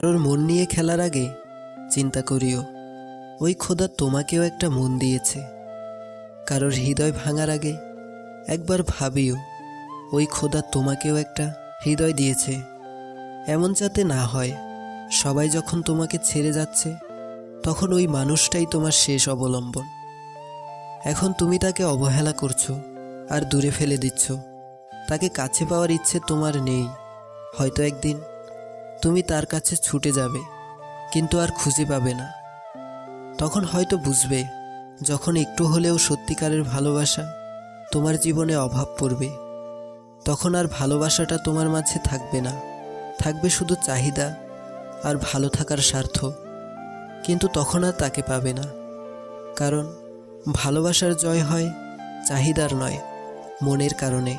কারোর মন নিয়ে খেলার আগে চিন্তা করিও, ওই খোদা তোমাকেও একটা মন দিয়েছে। কারোর হৃদয় ভাঙার আগে একবার ভাবিও, ওই খোদা তোমাকেও একটা হৃদয় দিয়েছে। এমন যাতে না হয়, সবাই যখন তোমাকে ছেড়ে যাচ্ছে, তখন ওই মানুষটাই তোমার শেষ অবলম্বন। এখন তুমি তাকে অবহেলা করছ আর দূরে ফেলে দিচ্ছ। তাকে কাছে পাওয়ার ইচ্ছে তোমার নেই। হয়তো একদিন তুমি তার কাছে ছুটে যাবে, কিন্তু আর খুঁজে পাবে না। তখন হয়তো বুঝবে, যখন একটু হলেও সত্যিকারের ভালোবাসা তোমার জীবনে অভাব পড়বে। তখন আর ভালোবাসাটা তোমার মাঝে থাকবে না। থাকবে শুধু চাহিদা আর ভালো থাকার স্বার্থ। কিন্তু তখন আর তাকে পাবে না। কারণ ভালোবাসার জয় হয় চাহিদার নয়, মনের কারণে।